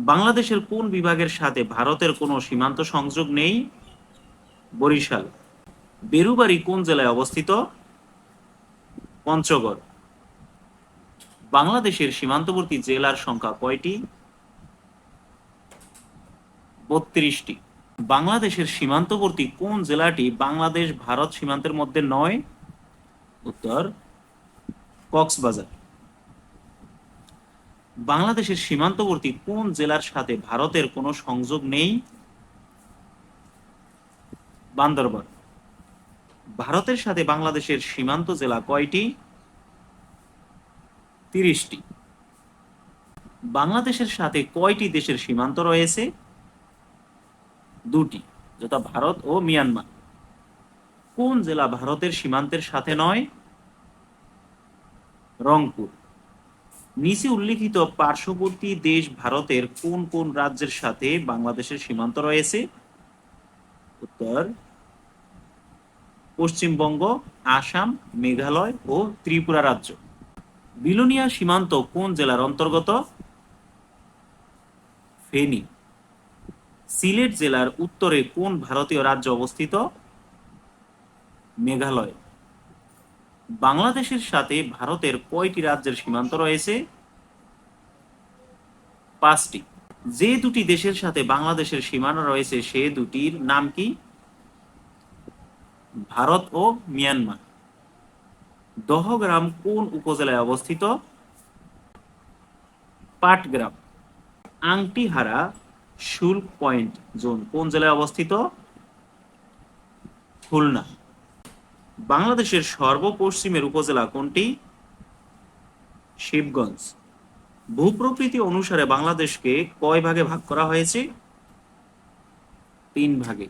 বাংলাদেশের কোন বিভাগের সাথে ভারতের কোনো সীমান্ত সংযোগ নেই? বরিশাল। বেরুবাড়ি কোন জেলায় অবস্থিত? পঞ্চগড়। বাংলাদেশের সীমান্তবর্তী জেলার সংখ্যা কয়টি? বত্রিশটি। বাংলাদেশের সীমান্তবর্তী কোন জেলাটি বাংলাদেশ ভারত সীমান্তের মধ্যে নয়? উত্তর, কক্সবাজার। বাংলাদেশের সীমান্তবর্তী কোন জেলার সাথে ভারতের কোনো সংযোগ নেই? বান্দরবন। ভারতের সাথে বাংলাদেশের সীমান্ত জেলা কয়টি? তিরিশটি। বাংলাদেশের সাথে কয়টি দেশের সীমান্ত রয়েছে? দুটি, যথা ভারত ও মিয়ানমার। কোন জেলা ভারতের সীমান্তের সাথে নয়? রংপুর। নিচে উল্লিখিত পার্শ্ববর্তী দেশ ভারতের কোন কোন রাজ্যের সাথে বাংলাদেশের সীমান্ত রয়েছে? উত্তর, পশ্চিমবঙ্গ, আসাম, মেঘালয় ও ত্রিপুরা রাজ্য। বিলোনিয়া সীমান্ত কোন জেলার অন্তর্গত? ফেনী। সিলেট জেলার উত্তরে কোন ভারতীয় রাজ্য অবস্থিত? মেঘালয়। বাংলাদেশের সাথে ভারতের কয়টি রাজ্যের সীমান্ত রয়েছে? পাঁচটি। যে দুটি দেশের সাথে বাংলাদেশের সীমানা রয়েছে, সে দুটির নাম কি? ভারত ও মিয়ানমার। দহগ্রাম কোন উপজেলায় অবস্থিত? পাটগ্রাম। আংটিহারা শুল্ক পয়েন্ট জোন কোন জেলায় অবস্থিত? খুলনা। বাংলাদেশের সর্বপশ্চিমের উপজেলা কোনটি? শিবগঞ্জ। ভূপ্রকৃতি অনুসারে বাংলাদেশকে কয় ভাগে ভাগ করা হয়েছে? তিন ভাগে।